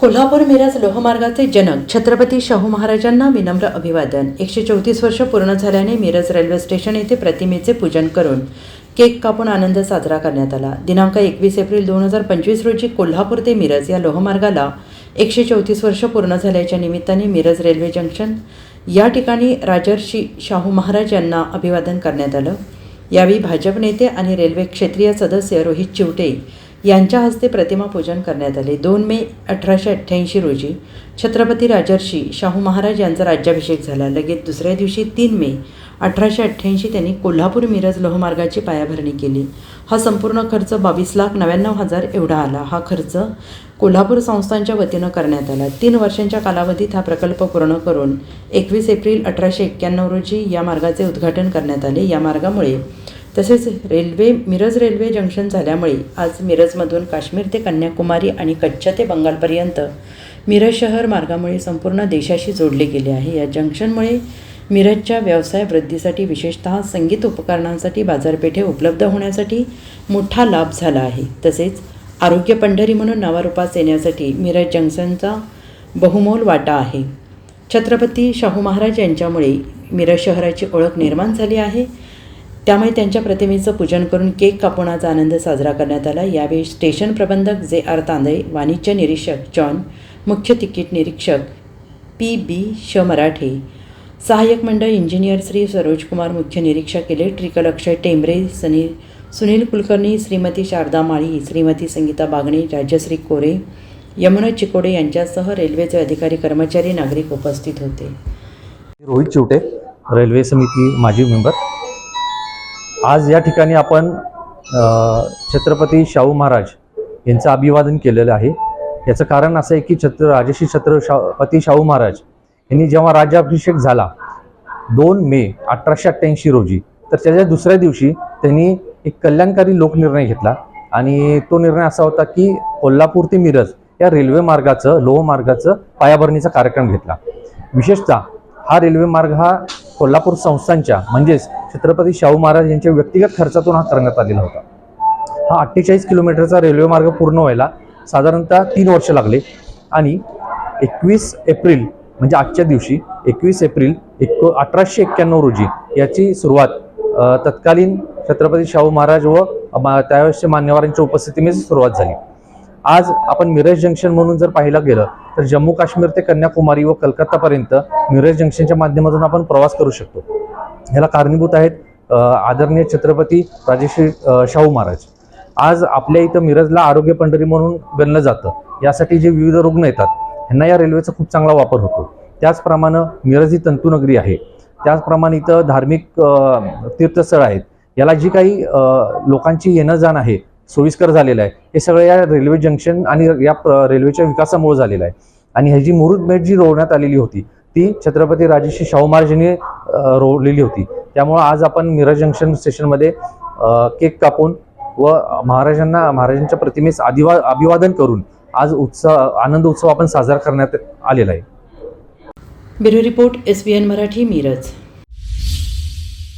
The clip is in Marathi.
कोल्हापूर मिरज लोहमार्गाचे जनक छत्रपती शाहू महाराजांना विनम्र अभिवादन. एकशे चौतीस वर्ष पूर्ण झाल्याने मिरज रेल्वे स्टेशन येथे प्रतिमेचे पूजन करून केक कापून आनंद साजरा करण्यात आला. दिनांक एकवीस एप्रिल दोन हजार पंचवीस रोजी कोल्हापूर ते मिरज या लोहमार्गाला एकशे चौतीस वर्ष पूर्ण झाल्याच्या निमित्ताने मिरज रेल्वे जंक्शन या ठिकाणी राजर्षी शाहू महाराज यांना अभिवादन करण्यात आलं. यावेळी भाजप नेते आणि रेल्वे क्षेत्रीय सदस्य रोहित चिवटे यांच्या हस्ते प्रतिमा पूजन करण्यात आले. दोन मे अठराशे अठ्ठ्याऐंशी रोजी छत्रपती राजर्षी शाहू महाराज यांचा राज्याभिषेक झाला. लगेच दुसऱ्या दिवशी तीन मे अठराशे अठ्ठ्याऐंशी त्यांनी कोल्हापूर मिरज लोहमार्गाची पायाभरणी केली. हा संपूर्ण खर्च बावीस लाख नव्याण्णव हजार एवढा आला. हा खर्च कोल्हापूर संस्थांच्या वतीनं करण्यात आला. तीन वर्षांच्या कालावधीत हा प्रकल्प पूर्ण करून एकवीस एप्रिल अठराशे एक्क्याण्णव रोजी या मार्गाचे उद्घाटन करण्यात आले. या मार्गामुळे तसेच रेल्वे मिरज रेल्वे जंक्शन झाल्यामुळे आज मिरजमधून काश्मीर ते कन्याकुमारी आणि कच्छ ते बंगालपर्यंत मिरज शहर मार्गामुळे संपूर्ण देशाशी जोडले गेले आहे. या जंक्शनमुळे मिरजच्या व्यवसाय वृद्धीसाठी विशेषतः संगीत उपकरणांसाठी बाजारपेठे उपलब्ध होण्यासाठी मोठा लाभ झाला आहे. तसेच आरोग्य पंढरी म्हणून नावारूपास येण्यासाठी मिरज जंक्शनचा बहुमोल वाटा आहे. छत्रपती शाहू महाराज यांच्यामुळे मिरज शहराची ओळख निर्माण झाली आहे. त्यामुळे त्यांच्या प्रतिमेचं पूजन करून केक कापून आज आनंद साजरा करण्यात आला. यावेळी स्टेशन प्रबंधक जे आर तांदळे वाणिज्य निरीक्षक जॉन मुख्य तिकीट निरीक्षक पी बी श मराठे सहाय्यक मंडळ इंजिनियर श्री सरोजकुमार मुख्य निरीक्षक इलेक्ट्रिकल अक्षय टेंबरे सनी सुनील कुलकर्णी श्रीमती शारदा माळी श्रीमती संगीता बागणे राजश्री कोरे यमुना चिकोडे यांच्यासह रेल्वेचे अधिकारी कर्मचारी नागरिक उपस्थित होते. रोहित चिवटे रेल्वे समिती माजी मेंबर. आज या ठिकाणी आपण छत्रपती शाहू महाराज यांचं अभिवादन केलेलं आहे. याचं कारण असं आहे की छत्र राजश्री छत्रपती शाहू महाराज यांनी जेव्हा राज्याभिषेक झाला दोन मे अठराशे अठ्ठ्याऐंशी रोजी तर त्याच्या दुसऱ्या दिवशी त्यांनी एक कल्याणकारी लोकनिर्णय घेतला आणि तो निर्णय असा होता की कोल्हापूर ते मिरज या रेल्वे मार्गाचं लोहमार्गाचं पायाभरणीचा कार्यक्रम घेतला. विशेषतः हा रेल्वे मार्ग हा कोल्हापूर संस्थांच्या म्हणजेच छत्रपती शाहू महाराज यांच्या व्यक्तिगत खर्चातून हा करण्यात आलेला होता. हा अठ्ठेचाळीस किलोमीटरचा रेल्वे मार्ग पूर्ण व्हायला साधारणतः तीन वर्ष लागले आणि एकवीस एप्रिल म्हणजे आजच्या दिवशी एकवीस एप्रिल एक अठराशे एक्क्याण्णव रोजी याची सुरुवात तत्कालीन छत्रपती शाहू महाराज व मा- त्यावेळेसच्या मान्यवरांच्या उपस्थितीमध्ये सुरुवात झाली. आज आपण मिरज जंक्शन म्हणून जर पाहिलं गेलं तर जम्मू काश्मीर ते कन्याकुमारी व कलकत्तापर्यंत मिरज जंक्शनच्या माध्यमातून आपण प्रवास करू शकतो. ह्याला कारणीभूत आहेत आदरणीय छत्रपती राजेश्री शाहू महाराज. आज आपल्या इथं मिरजला आरोग्य पंढरी म्हणून गणलं जातं. यासाठी जे विविध रुग्ण येतात ह्यांना या रेल्वेचा खूप चांगला वापर होतो. त्याचप्रमाणे मिरज ही तंतुनगरी आहे. त्याचप्रमाणे इथं धार्मिक तीर्थस्थळ आहेत. याला जी काही लोकांची येणं जाण आहे सोयीस्कर झालेलं आहे. हे सगळं या रेल्वे जंक्शन आणि या रेल्वेच्या विकासामुळे झालेलं आहे. आणि ह्याची मुहूर्तमेढ जी रोवण्यात आलेली होती ती छत्रपती राजेश्री शाहू महाराजांनी रोवलेली होती. त्यामुळं आज आपण मिरज जंक्शन स्टेशनमध्ये केक कापून व महाराजांना महाराजांच्या प्रतिमेस आदिवा अभिवादन करून आज उत्सव आनंद उत्सव आपण साजरा करण्यात आलेला आहे. Bureau report S N Marathi Miraj.